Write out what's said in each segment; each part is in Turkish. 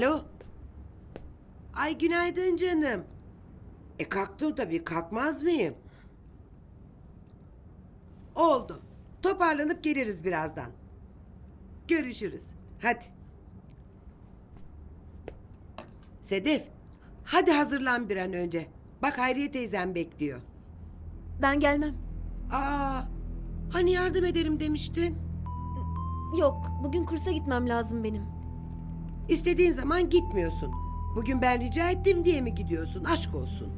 Alo. Ay günaydın canım. E kalktım tabii kalkmaz mıyım? Oldu. Toparlanıp geliriz birazdan. Görüşürüz. Hadi. Sedef. Hadi hazırlan bir an önce. Bak Hayriye teyzem bekliyor. Ben gelmem. Aa, hani yardım ederim demiştin? Yok, bugün kursa gitmem lazım benim. İstediğin zaman gitmiyorsun. Bugün ben rica ettim diye mi gidiyorsun? Aşk olsun.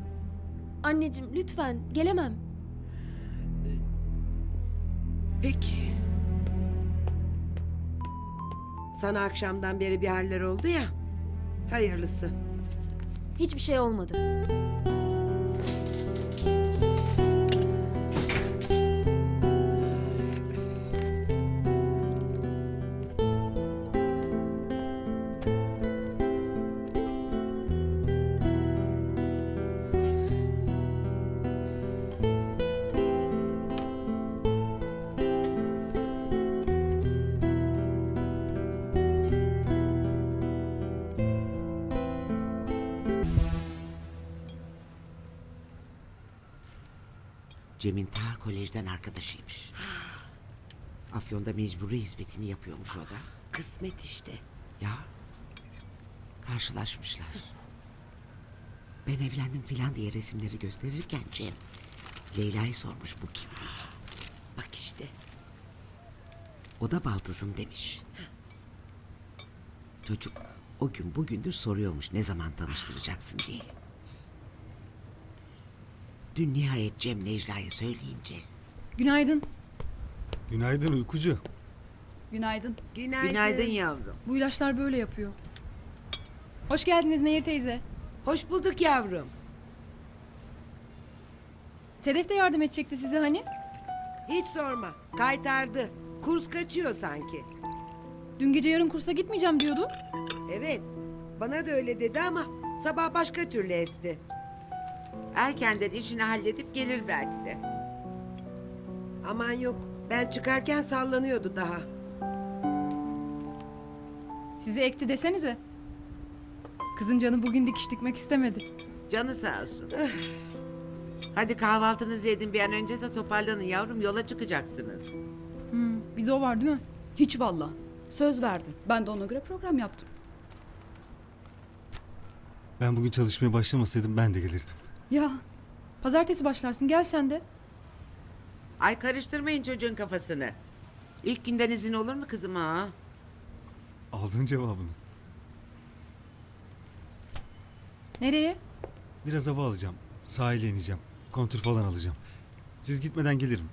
Anneciğim lütfen gelemem. Peki. Sana akşamdan beri bir haller oldu ya. Hayırlısı. Hiçbir şey olmadı. Cem'in ta kolejden arkadaşıymış. Afyon'da mecburi hizmetini yapıyormuş o da. Kısmet işte. Ya karşılaşmışlar. Ben evlendim filan diye resimleri gösterirken Cem Leyla'yı sormuş bu kim diye. Bak işte. O da baldızım demiş. Çocuk o gün bugündür soruyormuş ne zaman tanıştıracaksın diye. Dün nihayet Cem Necla'ya söyleyince Günaydın. Günaydın uykucu. Günaydın. Günaydın. Günaydın yavrum. Bu ilaçlar böyle yapıyor. Hoş geldiniz Nehir teyze. Hoş bulduk yavrum. Sedef de yardım edecekti size hani. Hiç sorma. Kaytardı. Kurs kaçıyor sanki. Dün gece yarın kursa gitmeyeceğim diyordu. Evet. Bana da öyle dedi ama sabah başka türlü esti. Erkenden işini halledip gelir belki de. Aman yok. Ben çıkarken sallanıyordu daha. Size ekti desenize. Kızın canı bugün dikiş dikmek istemedi. Canı sağ olsun. Hadi kahvaltınızı edin bir an önce de toparlanın yavrum yola çıkacaksınız. Hmm, bir de o var değil mi? Hiç valla. Söz verdin. Ben de ona göre program yaptım. Ben bugün çalışmaya başlamasaydım ben de gelirdim. Ya. Pazartesi başlarsın gel sen de. Ay karıştırmayın çocuğun kafasını. İlk günden izin olur mu kızım ha? Aldığın cevabını. Nereye? Biraz hava alacağım. Sahile ineceğim. Kontür falan alacağım. Siz gitmeden gelirim.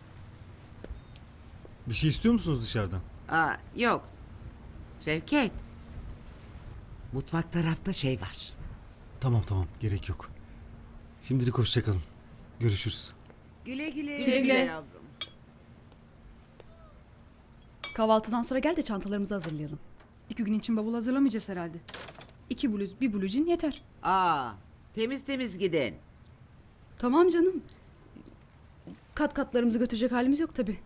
Bir şey istiyor musunuz dışarıdan? Aa, yok. Şevket. Mutfak tarafta şey var. Tamam tamam gerek yok. Şimdilik hoşçakalın. Görüşürüz. Güle güle. Güle güle yavrum. Kahvaltıdan sonra gel de çantalarımızı hazırlayalım. İki gün için bavul hazırlamayacağız herhalde. İki bluz, bir blujin yeter. Aa, temiz temiz gidin. Tamam canım. Kat katlarımızı götürecek halimiz yok tabii.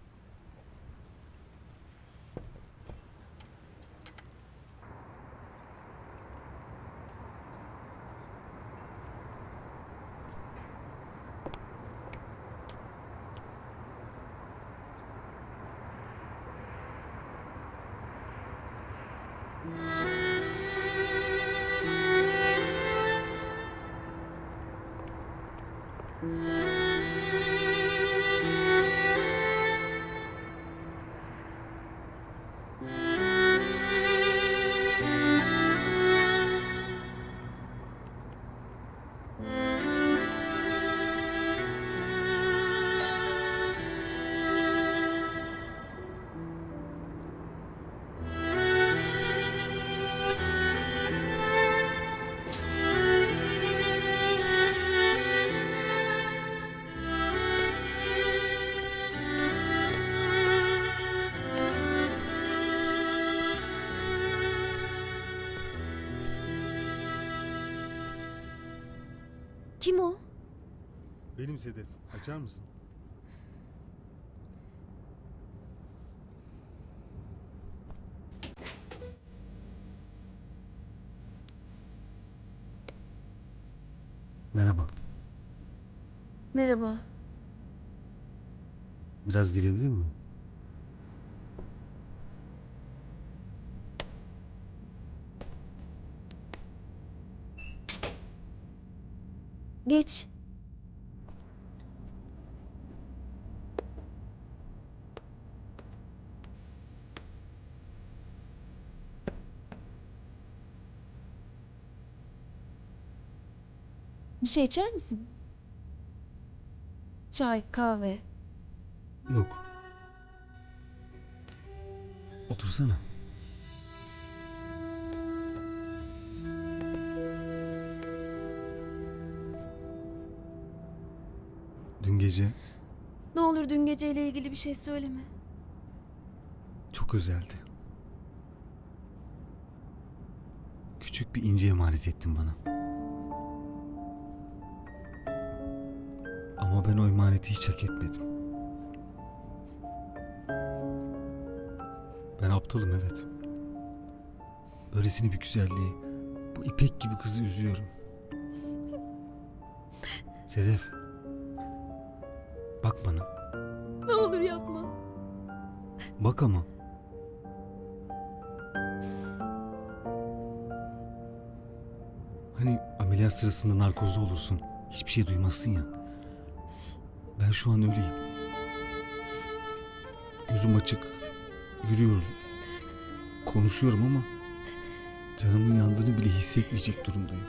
Kim o? Benim Sedef. Açar mısın? Merhaba. Merhaba. Biraz girebilir miyim? Geç. Bir şey içer misin? Çay, kahve. Yok. Otursana. Gece Ne olur dün geceyle ilgili bir şey söyleme. çok özeldi. Küçük bir ince emanet ettin bana. Ama ben o emaneti hiç hak etmedim. Ben aptalım evet. Böylesine bir güzelliği, bu ipek gibi kızı üzüyorum. Sedef. Bak bana. Ne olur yapma. Bak ama. Hani ameliyat sırasında narkozda olursun. Hiçbir şey duymazsın ya. Ben şu an öyleyim. Gözüm açık. Yürüyorum. Konuşuyorum ama canımın yandığını bile hissetmeyecek durumdayım.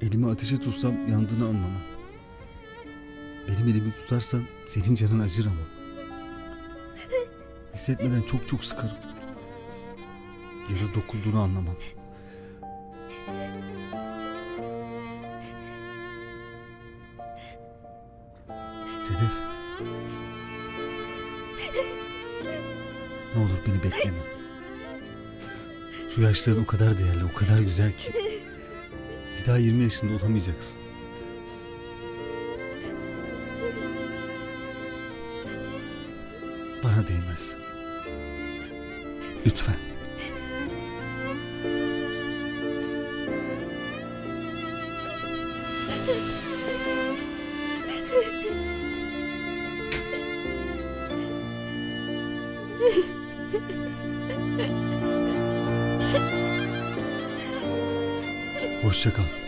Elimi ateşe tutsam yandığını anlamam. Benim elimi tutarsan senin canın acır ama. Hissetmeden çok çok sıkarım. Ya da dokunduğunu anlamam. Sedef. Ne olur beni bekleme. Şu yaşların o kadar değerli, o kadar güzel ki. Bir daha 20 yaşında olamayacaksın. Bana değmez. Lütfen. Hoşça kal.